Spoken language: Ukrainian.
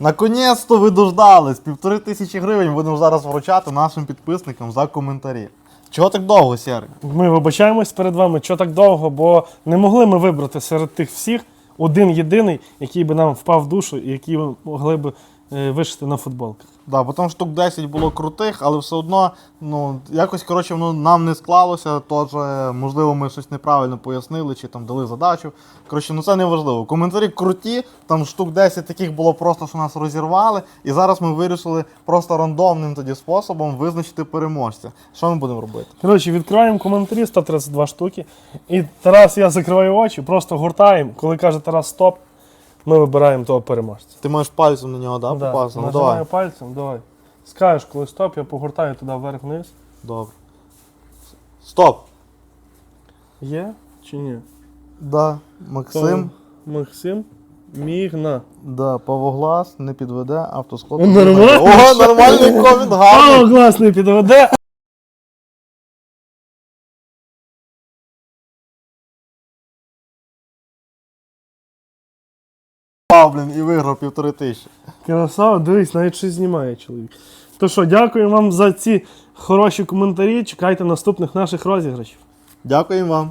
Наконець-то ви дождались. Півтори тисячі гривень будемо зараз вручати нашим підписникам за коментарі. Чого так довго, Сєрик? Ми вибачаємось перед вами, чого так довго, бо не могли ми вибрати серед тих всіх один єдиний, який би нам впав в душу і який ми могли б вишити на футболках. Да, бо там штук 10 було крутих, але все одно, ну, якось, коротше, воно нам не склалося, тож, е, можливо, ми щось неправильно пояснили, чи там дали задачу. Коротше, ну це не важливо. Коментарі круті, там штук 10 таких було просто, що нас розірвали. І зараз ми вирішили просто рандомним тоді способом визначити переможця. Що ми будемо робити? Коротше, відкриваємо коментарі 132 штуки. І Тарас, я закриваю очі, просто гуртаємо. Коли каже Тарас стоп, ми вибираємо того переможця. Ти можеш пальцем на нього, да, Да, попасти? Ну нажимаю пальцем, давай. Скажеш, коли стоп, я погортаю туди вверх-вниз. Добре. Стоп! Є чи ні? Да, Максим. Максим Мігна. Да, Павоглас не підведе, автосклад. О, нормально. О, нормальний комент, гарний. Класний підведе. А, блін, і виграв півтори тисячі. Красава, дивись, навіть щось знімає чоловік. То що, дякую вам за ці хороші коментарі. Чекайте наступних наших розіграшів. Дякую вам.